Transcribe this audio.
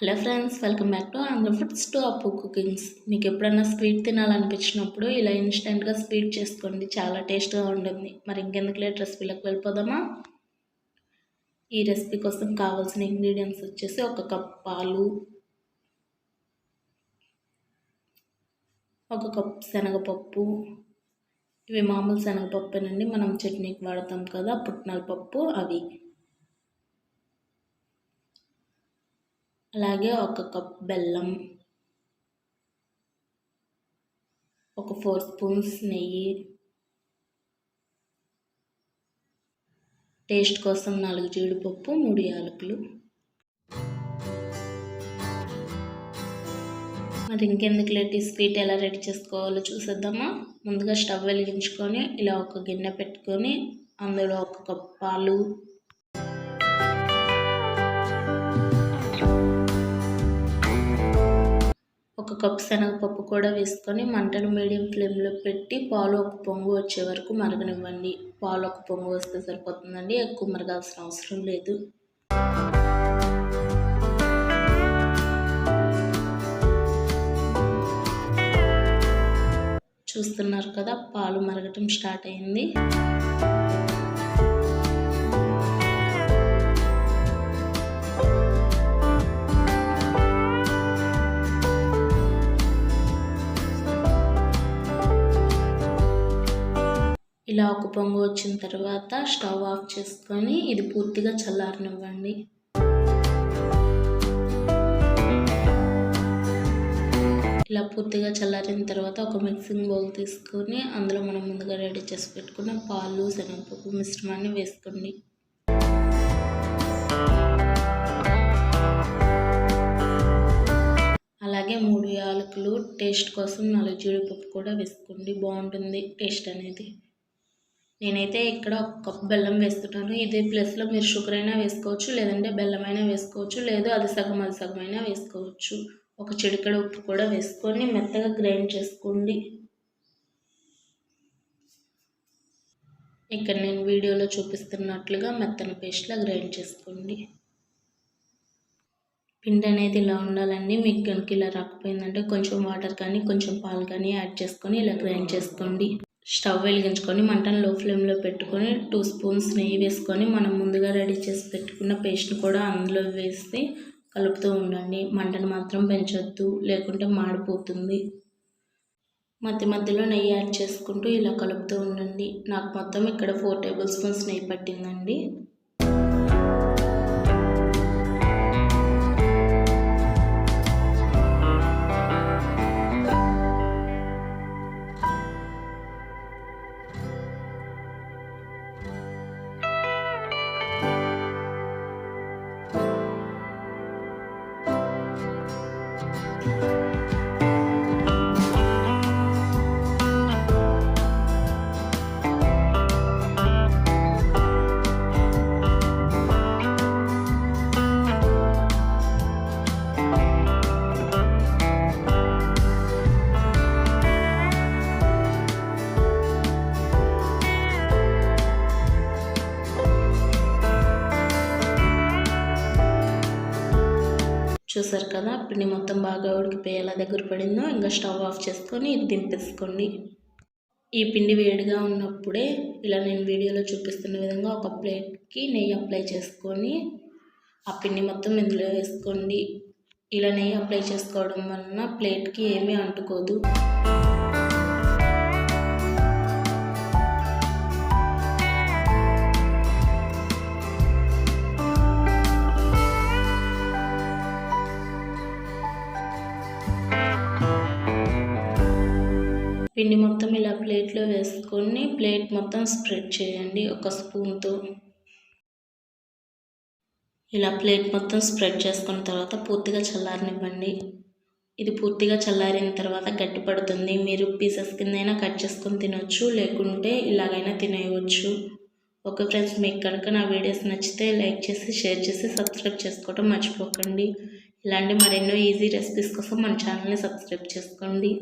Hello friends welcome back to Andhra foods to Appu cookings. మీకు ఎప్పుడైనా sweet తినాలనిపించినప్పుడు ఇలా ఇన్స్టెంట్గా స్వీట్ చేసుకోండి చాలా టేస్ట్గా ఉంటుంది. మరి ఇంకెందుకు లేట్ రెసిపీలోకి వెళ్ళిపోదామా? ఈ రెసిపీ కోసం కావాల్సిన ఇంగ్రీడియంట్స్ వచ్చేసి ఒక కప్ పాలు ఒక కప్ శనగపప్పు. ఇవి మామూలు శనగపప్పునండి మనం చట్నీకి వాడతాం కదా పుట్నాల పప్పు అవి. అలాగే ఒక కప్ బెల్లం ఒక ఫోర్ స్పూన్స్ నెయ్యి. టేస్ట్ కోసం నాలుగు జీడిపప్పు మూడు యాలకులు. మరి ఇంకెందుకు లేట్ స్వీట్ ఎలా రెడీ చేసుకోవాలో చూసేద్దామా? ముందుగా స్టవ్ వెలిగించుకొని ఇలా ఒక గిన్నె పెట్టుకొని అందులో ఒక కప్ పాలు ఒక కప్పు శనగపప్పు కూడా వేసుకొని మంటను మీడియం ఫ్లేమ్లో పెట్టి పాలు ఒక పొంగు వచ్చే వరకు మరగనివ్వండి. పాలు ఒక పొంగు వస్తే సరిపోతుందండి. ఎక్కువ మరగాల్సిన అవసరం లేదు. చూస్తున్నారు కదా పాలు మరగటం స్టార్ట్ అయింది. ఇలా ఒక పొంగు వచ్చిన తర్వాత స్టవ్ ఆఫ్ చేసుకొని ఇది పూర్తిగా చల్లారనివ్వండి. ఇలా పూర్తిగా చల్లారిన తర్వాత ఒక మిక్సింగ్ బౌల్ తీసుకొని అందులో మనం ముందుగా రెడీ చేసి పెట్టుకున్న పాలు శనగపప్పు మిశ్రమాన్ని వేసుకోండి. అలాగే మూడు యాలకులు టేస్ట్ కోసం నాలుగు జీడిపప్పు కూడా వేసుకోండి. బాగుంటుంది టేస్ట్ అనేది. నేనైతే ఇక్కడ ఒక కప్ బెల్లం వేస్తున్నాను ఇదే ప్లేస్లో మీరు షుగర్ అయినా వేసుకోవచ్చు లేదంటే బెల్లం అయినా వేసుకోవచ్చు లేదు అది సగం అది సగం అయినా వేసుకోవచ్చు. ఒక చిడికడ ఉప్పు కూడా వేసుకొని మెత్తగా గ్రైండ్ చేసుకోండి. ఇక్కడ నేను వీడియోలో చూపిస్తున్నట్లుగా మెత్తని పేస్ట్లా గ్రైండ్ చేసుకోండి. పిండి అనేది ఇలా ఉండాలండి. మీకు కనుక ఇలా రాకపోయిందంటే కొంచెం వాటర్ కానీ కొంచెం పాలు కానీ యాడ్ చేసుకొని ఇలా గ్రైండ్ చేసుకోండి. స్టవ్ వెలిగించుకొని మంటను లో ఫ్లేమ్లో పెట్టుకొని టూ స్పూన్స్ నెయ్యి వేసుకొని మనం ముందుగా రెడీ చేసి పెట్టుకున్న పేస్ట్ని కూడా అందులో వేసి కలుపుతూ ఉండండి. మంటను మాత్రం పెంచొద్దు లేకుంటే మాడిపోతుంది. మధ్య మధ్యలో నెయ్యి యాడ్ చేసుకుంటూ ఇలా కలుపుతూ ఉండండి. నాకు మొత్తం ఇక్కడ ఫోర్ టేబుల్ స్పూన్స్ నెయ్యి పట్టిందండి. చూసారు కదా పిండి మొత్తం బాగా ఉడికిపోయేలా దగ్గర పడిందో ఇంకా స్టవ్ ఆఫ్ చేసుకొని ఇది దింపేసుకోండి. ఈ పిండి వేడిగా ఉన్నప్పుడే ఇలా నేను వీడియోలో చూపిస్తున్న విధంగా ఒక ప్లేట్కి నెయ్యి అప్లై చేసుకొని ఆ పిండి మొత్తం ఇందులో వేసుకోండి. ఇలా నెయ్యి అప్లై చేసుకోవడం వలన ప్లేట్కి ఏమీ అంటుకోదు. పిండి మొత్తం ఇలా ప్లేట్లో వేసుకొని ప్లేట్ మొత్తం స్ప్రెడ్ చేయండి ఒక స్పూన్తో. ఇలా ప్లేట్ మొత్తం స్ప్రెడ్ చేసుకున్న తర్వాత పూర్తిగా చల్లారనివ్వండి. ఇది పూర్తిగా చల్లారిన తర్వాత గట్టి పడుతుంది. మీరు పీసెస్ కిందైనా కట్ చేసుకొని తినొచ్చు లేకుంటే ఇలాగైనా తినేయవచ్చు. ఓకే ఫ్రెండ్స్ మీకు కనుక నా వీడియోస్ నచ్చితే లైక్ చేసి షేర్ చేసి సబ్స్క్రైబ్ చేసుకోవడం మర్చిపోకండి. ఇలాంటి మరెన్నో ఈజీ రెసిపీస్ కోసం మన ఛానల్ని సబ్స్క్రైబ్ చేసుకోండి.